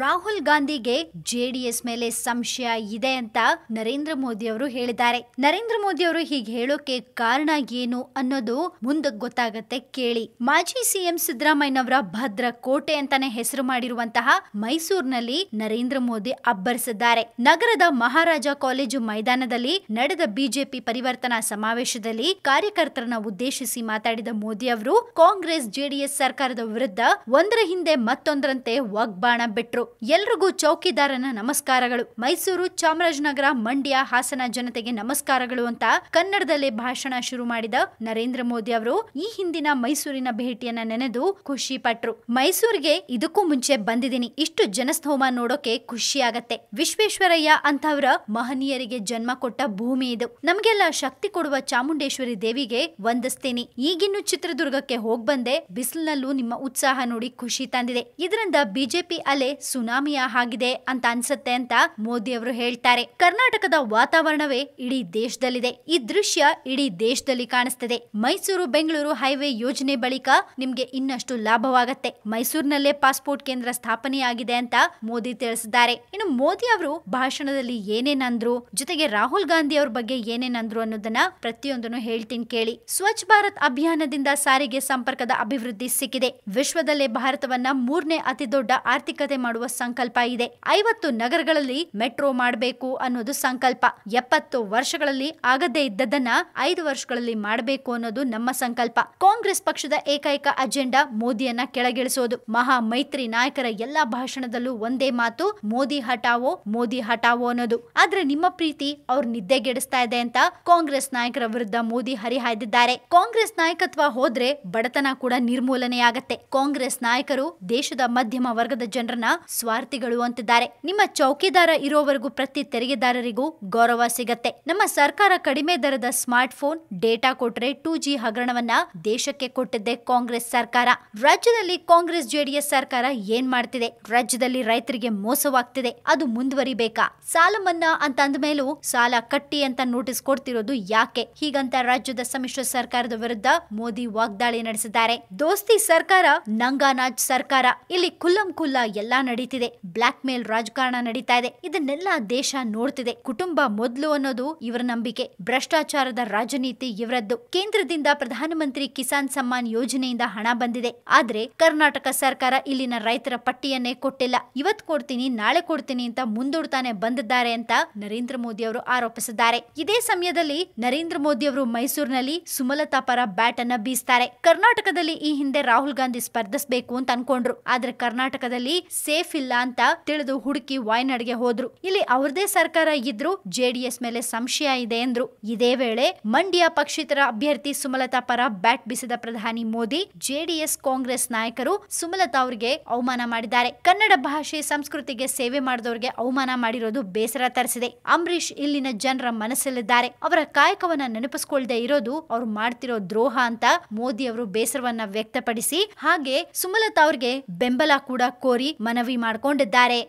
ರಾಹುಲ್ ಗಾಂಧಿಗೆ ಜೆಡಿಎಸ್ ಮೇಲೆ ಸಂಶಯ ಇದೆ ಅಂತ ನರೇಂದ್ರ ಮೋದಿ ಅವರು ಹೇಳಿದ್ದಾರೆ. ನರೇಂದ್ರ ಮೋದಿ ಅವರು ಹೀಗೆ ಹೇಳೋಕೆ ಕಾರಣ ಏನು ಅನ್ನೋದು ಮುಂದೆ ಗೊತ್ತಾಗತ್ತೆ ಕೇಳಿ. ಮಾಜಿ ಸಿಎಂ ಸಿದ್ದರಾಮಯ್ಯನವರ ಭದ್ರ ಕೋಟೆ ಅಂತಾನೆ ಹೆಸರು ಮಾಡಿರುವಂತಹ ಮೈಸೂರಿನಲ್ಲಿ ನರೇಂದ್ರ ಮೋದಿ ಅಬ್ಬರಿಸಿದ್ದಾರೆ. ನಗರದ ಮಹಾರಾಜ ಕಾಲೇಜು ಮೈದಾನದಲ್ಲಿ ನಡೆದ ಬಿಜೆಪಿ ಪರಿವರ್ತನಾ ಸಮಾವೇಶದಲ್ಲಿ ಕಾರ್ಯಕರ್ತರನ್ನ ಉದ್ದೇಶಿಸಿ ಮಾತಾಡಿದ ಮೋದಿ ಅವರು, ಕಾಂಗ್ರೆಸ್, ಜೆಡಿಎಸ್ ಸರ್ಕಾರದ ವಿರುದ್ಧ ಒಂದರ ಹಿಂದೆ ಮತ್ತೊಂದರಂತೆ ವಾಗ್ಬಾಣ ಬಿಟ್ರು. ಎಲ್ರಿಗೂ ಚೌಕಿದಾರನ ನಮಸ್ಕಾರಗಳು. ಮೈಸೂರು ಚಾಮರಾಜನಗರ ಮಂಡ್ಯ ಹಾಸನ ಜನತೆಗೆ ನಮಸ್ಕಾರಗಳು ಅಂತ ಕನ್ನಡದಲ್ಲಿ ಭಾಷಣ ಶುರು ಮಾಡಿದ ನರೇಂದ್ರ ಮೋದಿ ಅವರು ಈ ಹಿಂದಿನ ಮೈಸೂರಿನ ಭೇಟಿಯನ್ನ ನೆನೆದು ಖುಷಿ ಪಟ್ರು. ಮೈಸೂರಿಗೆ ಇದಕ್ಕೂ ಮುಂಚೆ ಬಂದಿದ್ದೀನಿ. ಇಷ್ಟು ಜನಸ್ತೋಮ ನೋಡೋಕೆ ಖುಷಿ ಆಗತ್ತೆ. ವಿಶ್ವೇಶ್ವರಯ್ಯ ಅಂತವರ ಮಹನೀಯರಿಗೆ ಜನ್ಮ ಕೊಟ್ಟ ಭೂಮಿ ಇದು. ನಮಗೆಲ್ಲ ಶಕ್ತಿ ಕೊಡುವ ಚಾಮುಂಡೇಶ್ವರಿ ದೇವಿಗೆ ವಂದಿಸ್ತೀನಿ. ಈಗಿನ್ನು ಚಿತ್ರದುರ್ಗಕ್ಕೆ ಹೋಗ್ ಬಂದೆ ಬಿಸಿಲಿನಲ್ಲೂ ನಿಮ್ಮ ಉತ್ಸಾಹ ನೋಡಿ ಖುಷಿ ತಂದಿದೆ. ಇದರಿಂದ ಬಿಜೆಪಿ ಅಲೆ ಸುನಾಮಿಯ ಆಗಿದೆ ಅಂತ ಅನ್ಸುತ್ತೆ ಅಂತ ಮೋದಿ ಅವರು ಹೇಳ್ತಾರೆ. ಕರ್ನಾಟಕದ ವಾತಾವರಣವೇ ಇಡೀ ದೇಶದಲ್ಲಿದೆ. ಈ ದೃಶ್ಯ ಇಡೀ ದೇಶದಲ್ಲಿ ಕಾಣಿಸ್ತದೆ. ಮೈಸೂರು ಬೆಂಗಳೂರು ಹೈವೇ ಯೋಜನೆ ಬಳಿಕ ನಿಮ್ಗೆ ಇನ್ನಷ್ಟು ಲಾಭವಾಗತ್ತೆ. ಮೈಸೂರಿನಲ್ಲೇ ಪಾಸ್ಪೋರ್ಟ್ ಕೇಂದ್ರ ಸ್ಥಾಪನೆಯಾಗಿದೆ ಅಂತ ಮೋದಿ ತಿಳಿಸಿದ್ದಾರೆ. ಇನ್ನು ಮೋದಿ ಅವರು ಭಾಷಣದಲ್ಲಿ ಏನೇನಂದ್ರು, ಜೊತೆಗೆ ರಾಹುಲ್ ಗಾಂಧಿ ಅವ್ರ ಬಗ್ಗೆ ಏನೇನಂದ್ರು ಅನ್ನೋದನ್ನ ಪ್ರತಿಯೊಂದನ್ನು ಹೇಳ್ತೀನಿ ಕೇಳಿ. ಸ್ವಚ್ಛ ಭಾರತ್ ಅಭಿಯಾನದಿಂದ ಸಾರಿಗೆ ಸಂಪರ್ಕದ ಅಭಿವೃದ್ಧಿ ಸಿಕ್ಕಿದೆ. ವಿಶ್ವದಲ್ಲೇ ಭಾರತವನ್ನ ಮೂರನೇ ಅತಿ ದೊಡ್ಡ ಆರ್ಥಿಕತೆ ಮಾಡುವ ಸಂಕಲ್ಪ ಇದೆ. ಐವತ್ತು ನಗರಗಳಲ್ಲಿ ಮೆಟ್ರೋ ಮಾಡಬೇಕು ಅನ್ನೋದು ಸಂಕಲ್ಪ. ಎಪ್ಪತ್ತು ವರ್ಷಗಳಲ್ಲಿ ಆಗದೇ ಇದ್ದದನ್ನ ಐದು ವರ್ಷಗಳಲ್ಲಿ ಮಾಡಬೇಕು ಅನ್ನೋದು ನಮ್ಮ ಸಂಕಲ್ಪ. ಕಾಂಗ್ರೆಸ್ ಪಕ್ಷದ ಏಕೈಕ ಅಜೆಂಡಾ ಮೋದಿಯನ್ನ ಕೆಳಗಿಳಿಸೋದು. ಮಹಾ ಮೈತ್ರಿ ನಾಯಕರ ಎಲ್ಲಾ ಭಾಷಣದಲ್ಲೂ ಒಂದೇ ಮಾತು, ಮೋದಿ ಹಟಾವೋ ಮೋದಿ ಹಟಾವೋ ಅನ್ನೋದು. ಆದ್ರೆ ನಿಮ್ಮ ಪ್ರೀತಿ ಅವ್ರ ನಿದ್ದೆಗೆಡಿಸ್ತಾ ಇದೆ ಅಂತ ಕಾಂಗ್ರೆಸ್ ನಾಯಕರ ವಿರುದ್ಧ ಮೋದಿ ಹರಿಹಾಯ್ದಿದ್ದಾರೆ. ಕಾಂಗ್ರೆಸ್ ನಾಯಕತ್ವ ಹೋದ್ರೆ ಬಡತನ ಕೂಡ ನಿರ್ಮೂಲನೆಯಾಗತ್ತೆ. ಕಾಂಗ್ರೆಸ್ ನಾಯಕರು ದೇಶದ ಮಧ್ಯಮ ವರ್ಗದ ಜನರನ್ನ ಸ್ವಾರ್ಥಿಗಳು ಅಂತಿದ್ದಾರೆ. ನಿಮ್ಮ ಚೌಕಿದಾರ ಇರೋವರೆಗೂ ಪ್ರತಿ ತೆರಿಗೆದಾರರಿಗೂ ಗೌರವ ಸಿಗತ್ತೆ. ನಮ್ಮ ಸರ್ಕಾರ ಕಡಿಮೆ ದರದ ಸ್ಮಾರ್ಟ್ ಫೋನ್ ಡೇಟಾ ಕೊಟ್ರೆ ಟೂ ಜಿ ಹಗರಣವನ್ನ ದೇಶಕ್ಕೆ ಕೊಟ್ಟಿದ್ದೆ ಕಾಂಗ್ರೆಸ್ ಸರ್ಕಾರ. ರಾಜ್ಯದಲ್ಲಿ ಕಾಂಗ್ರೆಸ್ ಜೆಡಿಎಸ್ ಸರ್ಕಾರ ಏನ್ ಮಾಡ್ತಿದೆ? ರಾಜ್ಯದಲ್ಲಿ ರೈತರಿಗೆ ಮೋಸವಾಗ್ತಿದೆ. ಅದು ಮುಂದುವರಿಬೇಕಾ? ಸಾಲ ಮನ್ನಾ ಅಂತ ಅಂದ್ಮೇಲೂ ಸಾಲ ಕಟ್ಟಿ ಅಂತ ನೋಟಿಸ್ ಕೊಡ್ತಿರೋದು ಯಾಕೆ? ಹೀಗಂತ ರಾಜ್ಯದ ಸಮ್ಮಿಶ್ರ ಸರ್ಕಾರದ ವಿರುದ್ಧ ಮೋದಿ ವಾಗ್ದಾಳಿ ನಡೆಸಿದ್ದಾರೆ. ದೋಸ್ತಿ ಸರ್ಕಾರ ನಂಗಾನಾಜ್ ಸರ್ಕಾರ. ಇಲ್ಲಿ ಕುಲ್ಲಂ ಕುಲ್ಲ ಎಲ್ಲಾ ನಡೀತಿದೆ. ಬ್ಲಾಕ್ ಮೇಲ್ ರಾಜಕಾರಣ ನಡೀತಾ ಇದೆ. ಇದನ್ನೆಲ್ಲ ದೇಶ ನೋಡ್ತಿದೆ. ಕುಟುಂಬ ಮೊದ್ಲು ಅನ್ನೋದು ಇವರ ನಂಬಿಕೆ. ಭ್ರಷ್ಟಾಚಾರದ ರಾಜನೀತಿ ಇವರದ್ದು. ಕೇಂದ್ರದಿಂದ ಪ್ರಧಾನಮಂತ್ರಿ ಕಿಸಾನ್ ಸಮ್ಮಾನ್ ಯೋಜನೆಯಿಂದ ಹಣ ಬಂದಿದೆ. ಆದ್ರೆ ಕರ್ನಾಟಕ ಸರ್ಕಾರ ಇಲ್ಲಿನ ರೈತರ ಪಟ್ಟಿಯನ್ನೇ ಕೊಟ್ಟಿಲ್ಲ. ಇವತ್ ಕೊಡ್ತೀನಿ, ನಾಳೆ ಕೊಡ್ತೀನಿ ಅಂತ ಮುಂದೂಡ್ತಾನೆ ಬಂದಿದ್ದಾರೆ ಅಂತ ನರೇಂದ್ರ ಮೋದಿ ಅವರು ಆರೋಪಿಸಿದ್ದಾರೆ. ಇದೇ ಸಮಯದಲ್ಲಿ ನರೇಂದ್ರ ಮೋದಿ ಅವರು ಮೈಸೂರಿನಲ್ಲಿ ಸುಮಲತಾ ಪರ ಬ್ಯಾಟ್ ಅನ್ನ ಬೀಸ್ತಾರೆ. ಕರ್ನಾಟಕದಲ್ಲಿ ಈ ಹಿಂದೆ ರಾಹುಲ್ ಗಾಂಧಿ ಸ್ಪರ್ಧಿಸಬೇಕು ಅಂತ ಅನ್ಕೊಂಡ್ರು. ಆದ್ರೆ ಕರ್ನಾಟಕದಲ್ಲಿ ಸೇಫ್ ಇಲ್ಲ ಅಂತ ತಿಳಿದು ಹುಡುಕಿ ವಾಯ್ನಾಡ್ಗೆ ಹೋದ್ರು. ಇಲ್ಲಿ ಅವ್ರದೇ ಸರ್ಕಾರ ಇದ್ರು ಜೆಡಿಎಸ್ ಮೇಲೆ ಸಂಶಯ ಇದೆ ಎಂದ್ರು ಇದೇ ವೇಳೆ ಮಂಡ್ಯ ಪಕ್ಷೇತರ ಅಭ್ಯರ್ಥಿ ಸುಮಲತಾ ಪರ ಬ್ಯಾಟ್ ಬಿಸಿದ ಪ್ರಧಾನಿ ಮೋದಿ, ಜೆಡಿಎಸ್ ಕಾಂಗ್ರೆಸ್ ನಾಯಕರು ಸುಮಲತಾ ಅವರಿಗೆ ಅವಮಾನ ಮಾಡಿದ್ದಾರೆ. ಕನ್ನಡ ಭಾಷೆ ಸಂಸ್ಕೃತಿಗೆ ಸೇವೆ ಮಾಡಿದವರಿಗೆ ಅವಮಾನ ಮಾಡಿರೋದು ಬೇಸರ ತರಿಸಿದೆ. ಅಂಬರೀಷ್ ಇಲ್ಲಿನ ಜನರ ಮನಸ್ಸಲ್ಲಿದ್ದಾರೆ. ಅವರ ಕಾಯಕವನ್ನ ನೆನಪಿಸಿಕೊಳ್ಳದೆ ಇರೋದು ಅವ್ರು ಮಾಡ್ತಿರೋ ದ್ರೋಹ ಅಂತ ಮೋದಿ ಅವರು ಬೇಸರವನ್ನ ವ್ಯಕ್ತಪಡಿಸಿ, ಹಾಗೆ ಸುಮಲತಾ ಅವ್ರಿಗೆ ಬೆಂಬಲ ಕೂಡ ಕೋರಿ ಮನವಿ ಮಾಡಿಕೊಂಡಿದ್ದಾರೆ.